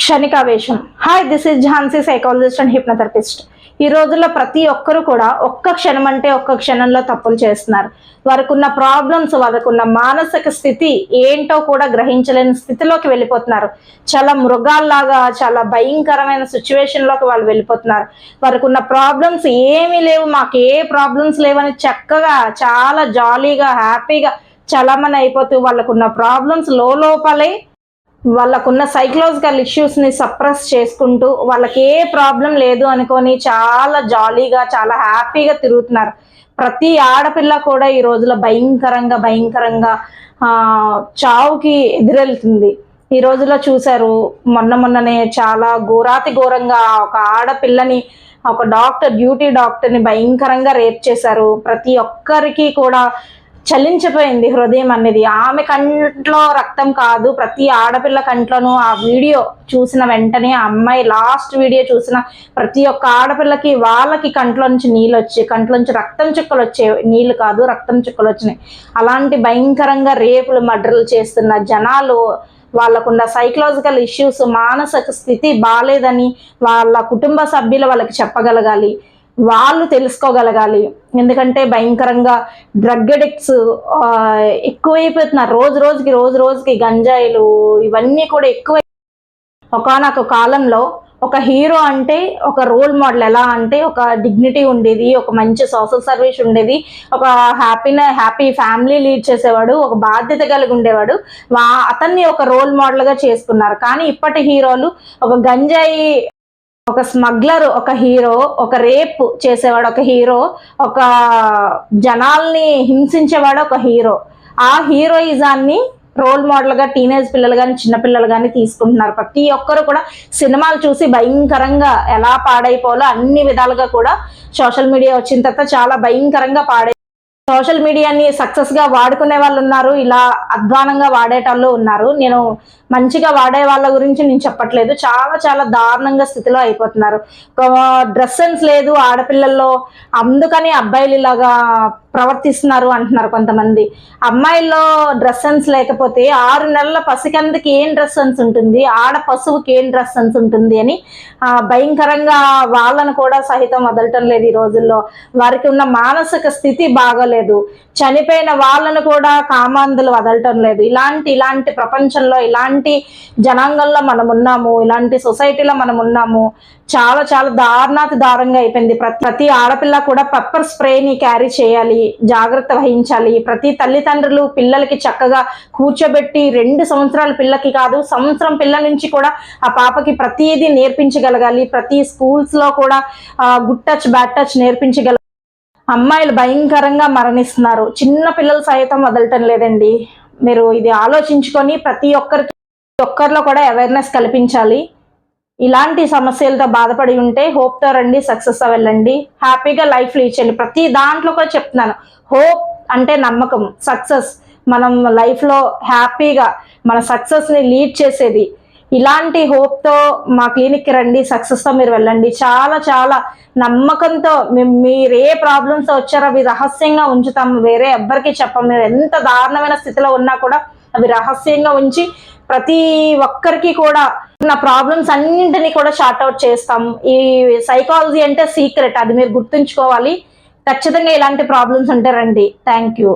క్షణికావేశం. Hi this is Jhansi psychologist and hypnotherapist ఈ రోజుల్లో ప్రతి ఒక్కరు కూడా ఒక్క క్షణం అంటే ఒక్క క్షణంలో తప్పులు చేస్తున్నారు. వారికి ఉన్న ప్రాబ్లమ్స్ వారికి ఉన్న మానసిక స్థితి ఏంటో కూడా గ్రహించలేని స్థితిలోకి వెళ్ళిపోతున్నారు. చాలా మృగాల్లాగా చాలా భయంకరమైన సిచ్యువేషన్లోకి వాళ్ళు వెళ్ళిపోతున్నారు. వారికి ఉన్న ప్రాబ్లమ్స్ ఏమీ లేవు మాకు ఏ ప్రాబ్లమ్స్ లేవని చక్కగా చాలా జాలీగా హ్యాపీగా చలమని అయిపోతూ వాళ్ళకున్న ప్రాబ్లమ్స్ లోపలే వాళ్ళకున్న సైకలాజికల్ ఇష్యూస్ని సప్రెస్ చేసుకుంటూ వాళ్ళకి ఏ ప్రాబ్లం లేదు అనుకొని చాలా జాలీగా చాలా హ్యాపీగా తిరుగుతున్నారు. ప్రతి ఆడపిల్ల కూడా ఈ రోజులో భయంకరంగా భయంకరంగా చావుకి ఎదురెళ్తుంది. ఈ రోజులో చూశారు మొన్న మొన్ననే చాలా ఘోరాతి ఘోరంగా ఒక ఆడపిల్లని ఒక డాక్టర్ డ్యూటీ డాక్టర్ని భయంకరంగా రేప్ చేశారు. ప్రతి ఒక్కరికి కూడా చలించిపోయింది హృదయం అనేది. ఆమె కంట్లో రక్తం కాదు ప్రతి ఆడపిల్ల కంట్లోనూ ఆ వీడియో చూసిన వెంటనే ఆ అమ్మాయి లాస్ట్ వీడియో చూసిన ప్రతి ఒక్క ఆడపిల్లకి వాళ్ళకి కంట్లో నుంచి నీళ్ళు వచ్చి కంట్లో నుంచి రక్తం చుక్కలు వచ్చే నీళ్ళు కాదు రక్తం చుక్కలు వచ్చినాయి. అలాంటి భయంకరంగా రేపులు మర్డర్లు చేస్తున్న జనాలు వాళ్ళకున్న సైకలాజికల్ ఇష్యూస్ మానసిక స్థితి బాగాలేదని వాళ్ళ కుటుంబ సభ్యులు వాళ్ళకి చెప్పగలగాలి. వాళ్ళు తెలుసుకోగలగాలి. ఎందుకంటే భయంకరంగా డ్రగ్ అడిక్ట్స్ ఎక్కువైపోతున్నారు. రోజు రోజుకి రోజు రోజుకి గంజాయిలు ఇవన్నీ కూడా ఎక్కువ ఒకనొక కాలంలో ఒక హీరో అంటే ఒక రోల్ మోడల్ ఎలా అంటే ఒక డిగ్నిటీ ఉండేది ఒక మంచి సోషల్ సర్వీస్ ఉండేది ఒక హ్యాపీన హ్యాపీ ఫ్యామిలీ లీడ్ చేసేవాడు ఒక బాధ్యత కలిగి ఉండేవాడు వా అతన్ని ఒక రోల్ మోడల్గా చేసుకున్నారు. కానీ ఇప్పటి హీరోలు ఒక గంజాయి ఒక స్మగ్లర్ ఒక హీరో ఒక రేప్ చేసేవాడు ఒక హీరో ఒక జనాల్ని హింసించేవాడు ఒక హీరో. ఆ హీరోయిజాన్ని రోల్ మోడల్గా టీనేజ్ పిల్లలు కానీ చిన్నపిల్లలు కానీ తీసుకుంటున్నారు. ప్రతి ఒక్కరు కూడా సినిమాలు చూసి భయంకరంగా ఎలా పాడైపోవాలో అన్ని విధాలుగా కూడా సోషల్ మీడియా వచ్చిన తర్వాత చాలా భయంకరంగా పాడై సోషల్ మీడియాని సక్సెస్గా వాడుకునే వాళ్ళు ఉన్నారు ఇలా అధ్వానంగా వాడేటోళ్ళు ఉన్నారు. నేను మంచిగా వాడే వాళ్ళ గురించి నేను చెప్పట్లేదు. చాలా చాలా దారుణంగా స్థితిలో అయిపోతున్నారు. డ్రెస్ సెన్స్ లేదు ఆడపిల్లల్లో. అందుకని అబ్బాయిలు ఇలాగా ప్రవర్తిస్తున్నారు అంటున్నారు కొంతమంది. అమ్మాయిల్లో డ్రెస్ సెన్స్ లేకపోతే ఆరు నెలల పసికందుకి ఏం డ్రెస్ సెన్స్ ఉంటుంది? ఆడ పశువుకి ఏం డ్రెస్ సెన్స్ ఉంటుంది అని భయంకరంగా వాళ్ళను కూడా సహితం వదలటం లేదు ఈ రోజుల్లో. వారికి ఉన్న మానసిక స్థితి బాగోలేదు. చనిపోయిన వాళ్ళను కూడా కామాంధులు వదలటం లేదు. ఇలాంటి ఇలాంటి ప్రపంచంలో ఇలాంటి జనాంగంలో మనం ఉన్నాము ఇలాంటి సొసైటీలో మనం ఉన్నాము. చాలా చాలా దారుణాతి దారుణంగా అయిపోయింది. ప్రతి ప్రతి ఆడపిల్ల కూడా పెప్పర్ స్ప్రేని క్యారీ చేయాలి. జాగ్రత్త వహించాలి. ప్రతి తల్లిదండ్రులు పిల్లలకి చక్కగా కూర్చోబెట్టి రెండు సంవత్సరాల పిల్లకి కాదు సంవత్సరం పిల్ల నుంచి కూడా ఆ పాపకి ప్రతిదీ నేర్పించగలగాలి. ప్రతి స్కూల్స్లో కూడా గుడ్ టచ్ బ్యాడ్ టచ్ నేర్పించగల అమ్మాయిలు భయంకరంగా మరణిస్తున్నారు. చిన్న పిల్లలు సైతం వదలటం లేదండి. మీరు ఇది ఆలోచించుకొని ప్రతి ఒక్కరికి ఒక్కరిలో కూడా అవేర్నెస్ కల్పించాలి. ఇలాంటి సమస్యలతో బాధపడి ఉంటే హోప్తో రండి సక్సెస్ వెళ్ళండి. హ్యాపీగా లైఫ్ లీడ్ చేయండి. ప్రతి దాంట్లో కూడా చెప్తున్నాను. హోప్ అంటే నమ్మకం సక్సెస్ మనం లైఫ్లో హ్యాపీగా మన సక్సెస్ని లీడ్ చేసేది. ఇలాంటి హోప్తో మా క్లినిక్కి రండి సక్సెస్తో మీరు వెళ్ళండి. చాలా చాలా నమ్మకంతో మీరు ఏ ప్రాబ్లమ్స్ వచ్చారో అవి రహస్యంగా ఉంచుతాము. వేరే ఎవ్వరికి చెప్పం. మీరు ఎంత దారుణమైన స్థితిలో ఉన్నా కూడా అవి రహస్యంగా ఉంచి ప్రతి ఒక్కరికి కూడా నా ప్రాబ్లమ్స్ అన్నింటినీ కూడా షార్ట్ అవుట్ చేస్తాం. ఈ సైకాలజీ అంటే సీక్రెట్ అది మీరు గుర్తుంచుకోవాలి. ఖచ్చితంగా ఇలాంటి ప్రాబ్లమ్స్ ఉంటారండి థ్యాంక్ యూ